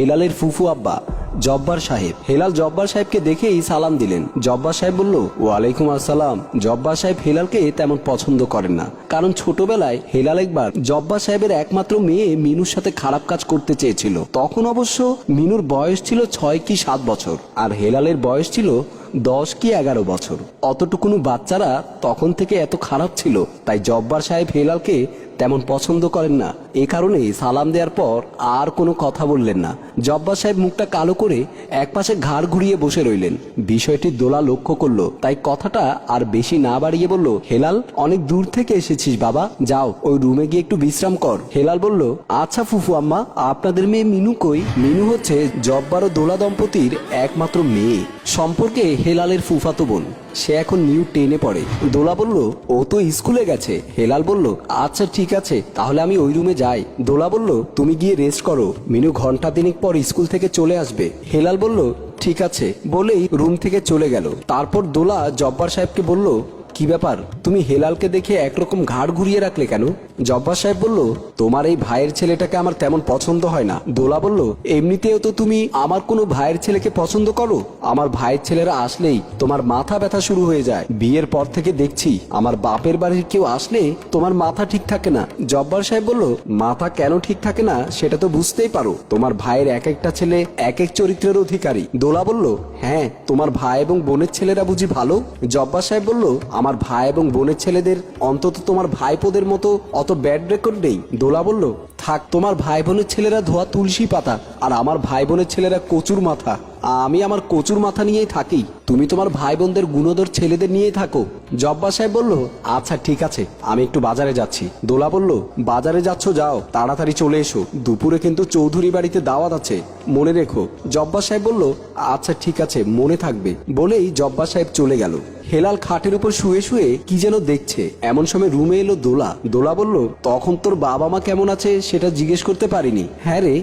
হেলালের ফুফু আব্বা, জব্বার সাহেব। হেলাল জব্বার সাহেবকে দেখেই সালাম দিলেন। জব্বার সাহেব বলল, ওয়ালাইকুম আসসালাম। জব্বার সাহেব হেলালকে তেমন পছন্দ করেন না। কারণ ছোটবেলায় হেলাল একবার জব্বার সাহেবের একমাত্র মেয়ে মিনুর সাথে খারাপ কাজ করতে চেয়েছিল। তখন অবশ্য মিনুর বয়স ছিল ছয় কি সাত বছর। আর হেলালের বয়স ছিল দশ কি এগারো বছর। অতটুকুনো বাচ্চারা তখন থেকে এত খারাপ ছিল, তাই জব্বার সাহেব হেলালকে তেমন পছন্দ করেন না। এ কারণে সালাম দেওয়ার পর আর কোনো কথা বললেন না। জব্বার সাহেব মুখটা কালো করে একপাশে ঘাড় ঘুরিয়ে বসে রইলেন। বিষয়টি দোলা লক্ষ্য করল, তাই কথাটা আর বেশি না বাড়িয়ে বলল, হেলাল, অনেক দূর থেকে এসেছিস বাবা, যাও, ওই রুমে গিয়ে একটু বিশ্রাম কর। হেলাল বলল আচ্ছা ফুফু আম্মা, আপনাদের মেয়ে মিনু কই? মিনু হচ্ছে জব্বার ও দোলা দম্পতির একমাত্র মেয়ে। সম্পর্কে হেলালের ফুফাতো বোন। সে এখন নিউ টেনে পড়ে। দোলা বলল, ও তো স্কুলে গেছে। হেলাল বলল আচ্ছা ঠিক আছে, তাহলে আমি ওই রুমে যাই। দোলা বলল, তুমি গিয়ে রেস্ট করো। মিনু ঘণ্টা দিনেক পর স্কুল থেকে চলে আসবে। হেলাল বলল, ঠিক আছে। বলেই রুম থেকে চলে গেল। তারপর দোলা জব্বার সাহেবকে বলল, কি ব্যাপার? তুমি হেলালকে দেখে একরকম ঘাড় ঘুরিয়ে রাখলে কেন? জব্বার সাহেব বলল, তোমার এই ভাইয়ের ছেলেটাকে আমার তেমন পছন্দ হয় না। দোলা বলল, এমনিতেও তো তুমি আমার কোনো ভাইয়ের ছেলেকে পছন্দ করো? আমার ভাইয়ের ছেলেরা আসলেই তোমার মাথা ব্যথা শুরু হয়ে যায়। বিয়ের পর থেকে দেখছি আমার বাপের বাড়ির কেউ আসলে তোমার মাথা ঠিক থাকে না। জব্বার সাহেব বলল, মাথা কেন ঠিক থাকে না সেটা তো বুঝতেই পারো। তোমার ভাইয়ের এক একটা ছেলে এক এক চরিত্রের অধিকারী। দোলা বলল হ্যাঁ তোমার ভাই এবং বোনের ছেলেরা বুঝি ভালো? জব্বার সাহেব বলল, আমার ভাই এবং বোনের ছেলেদের অন্তত তোমার ভাইপোদের মতো অত ব্যাড রেকর্ড নেই। দোলা বলল, থাক, তোমার ভাই বোনের ছেলেরা ধোয়া তুলসী পাতা আর আমার ভাই বোনের ছেলেরা কচুর মাথা। আমি আমার কচুর মাথা নিয়েই থাকি। তুমি তোমার ভাই বোনদের গুণধর ছেলেদের নিয়েই থাকো। জব্বা সাহেব বলল আচ্ছা ঠিক আছে, আমি একটু বাজারে যাচ্ছি। দোলা বলল, বাজারে যাচ্ছ, যাও, তাড়াতাড়ি চলে এসো। দুপুরে কিন্তু চৌধুরী বাড়িতে দাওয়াত আছে, মনে রেখো। জব্বা সাহেব বলল আচ্ছা ঠিক আছে, মনে থাকবে। বলেই জব্বা সাহেব চলে গেল। হেলাল খাটের উপর শুয়ে শুয়ে কি যেন দেখছে। এমন সময় রুমে এলো দোলা। দোলা বলল, তখন তোর বাবা মা কেমন আছে সেটা জিজ্ঞেস করতে পারিনি। হ্যাঁ রে,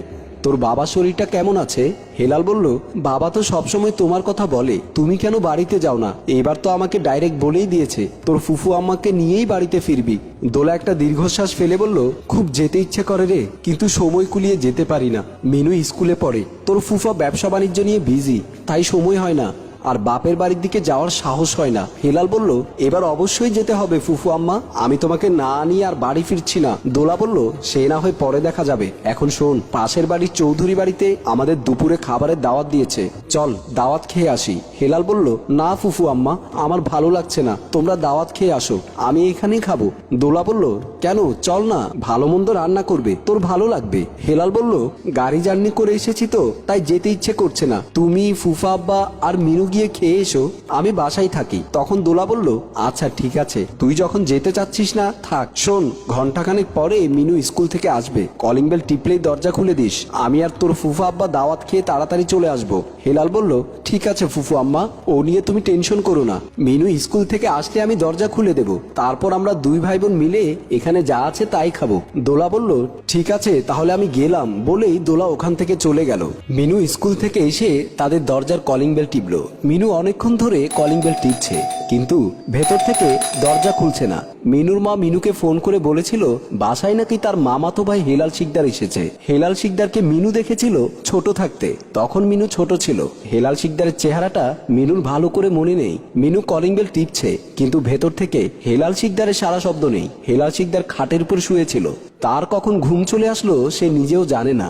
তোর বাবা শরীরটা কেমন আছে? হেলাল বলল, বাবা তো সবসময় তোমার কথা বলে, তুমি কেন বাড়িতে যাও না? এবার তো আমাকে ডাইরেক্ট বলেই দিয়েছে, তোর ফুফু আম্মাকে নিয়েই বাড়িতে ফিরবি। দোলা একটা দীর্ঘশ্বাস ফেলে বলল, খুব যেতে ইচ্ছে করে রে, কিন্তু সময় কুলিয়ে যেতে পারি না। মিনু স্কুলে পড়ে, তোর ফুফা ব্যবসা বাণিজ্য নিয়ে বিজি তাই সময় হয় না। আর বাপের বাড়ির দিকে যাওয়ার সাহস হয় না। হেলাল বলল, এবার অবশ্যই যেতে হবে ফুফু আম্মা। আমি তোমাকে না নিয়ে আর বাড়ি ফিরছি না। দোলা বলল, সে না হয় পরে দেখা যাবে। এখন শোন, পাশের বাড়ির চৌধুরী বাড়িতে আমাদের দুপুরে খাবারের দাওয়াত দিয়েছে। চল, দাওয়াত খেয়ে আসি। হেলাল বলল, না ফুফু আম্মা, আমার ভালো লাগছে না। তোমরা দাওয়াত খেয়ে আসো, আমি এখানেই খাব। দোলা বলল, কেন? চল না, ভালো মন্দ রান্না করবে, তোর ভালো লাগবে। হেলাল বলল, গাড়ি জার্নি করে এসেছি তো, তাই যেতে ইচ্ছে করছে না। তুমি, ফুফা আব্বা আর মিনু গিয়ে খেয়ে এসো, আমি বাসায় থাকি। তখন দোলা বলল আচ্ছা ঠিক আছে, তুই যখন যেতে চাচ্ছিস না, থাক, শোন ঘন্টাখানেক পরে মিনু স্কুল থেকে আসবে। কলিং বেল টিপলেই দরজা খুলে দিস। আমি আর তোর ফুফা আব্বা দাওয়াত খেয়ে তাড়াতাড়ি চলে আসব। হেলাল বলল, ঠিক আছে ফুফু আম্মা, ও নিয়ে তুমি টেনশন করো না। মিনু স্কুল থেকে আসলে আমি দরজা খুলে দেব। তারপর আমরা দুই ভাই বোন মিলে এখানে যা আছে তাই খাব। দোলা বলল, ঠিক আছে, তাহলে আমি গেলাম। বলেই দোলা ওখান থেকে চলে গেল। মিনু স্কুল থেকে এসে তাদের দরজার কলিং বেল টিপলো। মিনু অনেকক্ষণ ধরে কলিং বেল টিপছে, কিন্তু ভেতর থেকে দরজা খুলছে না। মিনুর মা মিনুকে ফোন করে বলেছিল, বাসায় নাকি তার মামাতো ভাই হেলাল শিকদার এসেছে। হেলাল শিকদারকে মিনু দেখেছিল ছোট থাকতে। তখন মিনু ছোট ছিল। হেলাল শিকদারের চেহারাটা মিনুর ভালো করে মনে নেই। মিনু কলিং বেল টিপছে, কিন্তু ভেতর থেকে হেলাল শিকদারের সারা শব্দ নেই। হেলাল শিকদার খাটের উপর শুয়েছিল। তার কখন ঘুম চলে আসলো সে নিজেও জানে না।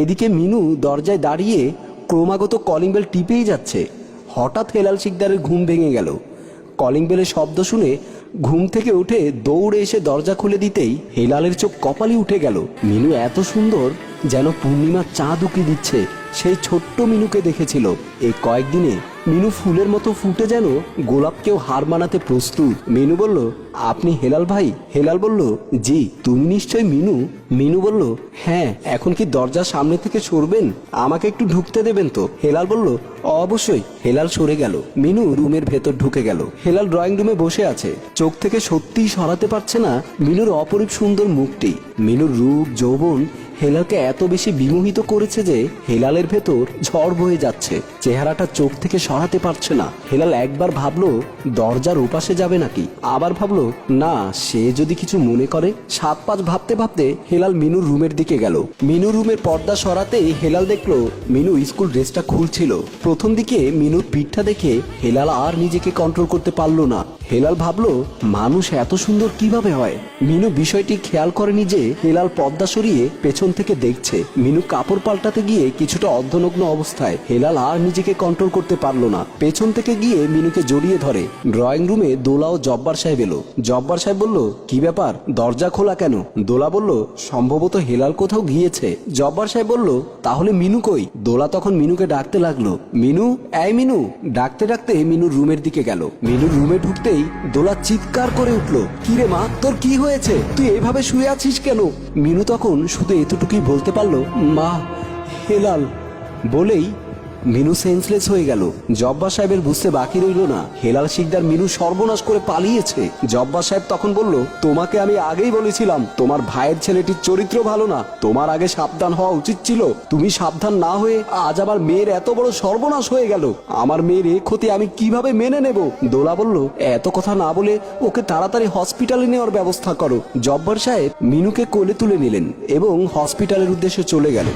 এদিকে মিনু দরজায় দাঁড়িয়ে ক্রমাগত কলিং বেল টিপেই যাচ্ছে। হঠাৎ হেলাল শিকদারের ঘুম ভেঙে গেল। কলিং বেলের শব্দ শুনে ঘুম থেকে উঠে দৌড়ে এসে দরজা খুলে দিতেই হেলালের চোখ কপালে উঠে গেল। মিনু এত সুন্দর যেন পূর্ণিমার চাঁদ উকি দিচ্ছে। সেই ছোট্ট মিনুকে দেখেছিল। এই কয়েকদিনে মিনু ফুলের মতো ফুটে যেন গোলাপকেও হার মানাতে প্রস্তুত। মিনু বলল, আপনি হেলাল ভাই? হেলাল বলল, জি, তুমি নিশ্চয় মিনু? মিনু বলল হ্যাঁ এখন কি দরজার সামনে থেকে সরবেন? আমাকে একটু ঢুকতে দেবেন তো? হেলাল বলল, অবশ্যই। হেলাল সরে গেল। মিনু রুমের ভেতর ঢুকে গেল। হেলাল ড্রয়িং রুমে বসে আছে। চোখ থেকে সত্যিই সরাতে পারছে না মিনুর অপরূপ সুন্দর মুখটি। মিনুর রূপ, যৌবন হেলালকে এত বেশি বিমোহিত করেছে যে হেলালের ভেতর ঝড় বয়ে যাচ্ছে। চেহারাটা চোখ থেকে সরাতে পারছে না। হেলাল একবার ভাবলো, দরজার ওপাশে যাবে নাকি? আবার ভাবলো, না, সে যদি কিছু মনে করে। সাত পাঁচ ভাবতে ভাবতে হেলাল মিনুর রুমের দিকে গেল। মিনু রুমের পর্দা সরাতেই হেলাল দেখল, মিনু স্কুল ড্রেসটা খুলছিল। প্রথম দিকে মিনুর পিঠটা দেখে হেলাল আর নিজেকে কন্ট্রোল করতে পারল না। হেলাল ভাবলো, মানুষ এত সুন্দর কীভাবে হয়? মিনু বিষয়টি খেয়াল করেনি যে হেলাল পদ্মা সরিয়ে পেছন থেকে দেখছে। মিনু কাপড় পাল্টাতে গিয়ে কিছুটা অর্ধনগ্ন অবস্থায় হেলাল আর নিজেকে কন্ট্রোল করতে পারল না। পেছন থেকে গিয়ে মিনুকে জড়িয়ে ধরে। ড্রয়িং রুমে দোলা ও জব্বার সাহেব এলো। জব্বার সাহেব বলল, কি ব্যাপার? দরজা খোলা কেন? দোলা বলল, সম্ভবত হেলাল কোথাও গিয়েছে। জব্বার সাহেব বলল, তাহলে মিনু কই? দোলা তখন মিনুকে ডাকতে লাগল। মিনু, এই মিনু। ডাকতে ডাকতে মিনুর রুমের দিকে গেল। মিনুর রুমে ঢুকতেই দোলা চিৎকার করে উঠল, কিরে মা, তোর কি হয়েছে? তুই এইভাবে শুয়ে আছিস কেন? মিনু তখন শুধু এতটুকুই বলতে পারল, মা, হেলাল। বলেই মিনু সেন্সলেস হয়ে গেল। জব্বা সাহেবের বুঝতে বাকি রইল না। হেলাল শিকদার মিনু সর্বনাশ করে পালিয়েছে। জব্বা সাহেব তখন বলল, তোমাকে আমি আগেই বলেছিলাম, তোমার ভাইয়ের ছেলেটির চরিত্র ভালো না। তোমার আগে সাবধান হওয়া উচিত ছিল। তুমি সাবধান না হয়ে আজ আমার মেয়ের এত বড় সর্বনাশ হয়ে গেল। আমার মেয়ের এ ক্ষতি আমি কীভাবে মেনে নেব? দোলা বলল, এত কথা না বলে ওকে তাড়াতাড়ি হসপিটালে নেওয়ার ব্যবস্থা করো। জব্বার সাহেব মিনুকে কোলে তুলে নিলেন এবং হসপিটালের উদ্দেশ্যে চলে গেল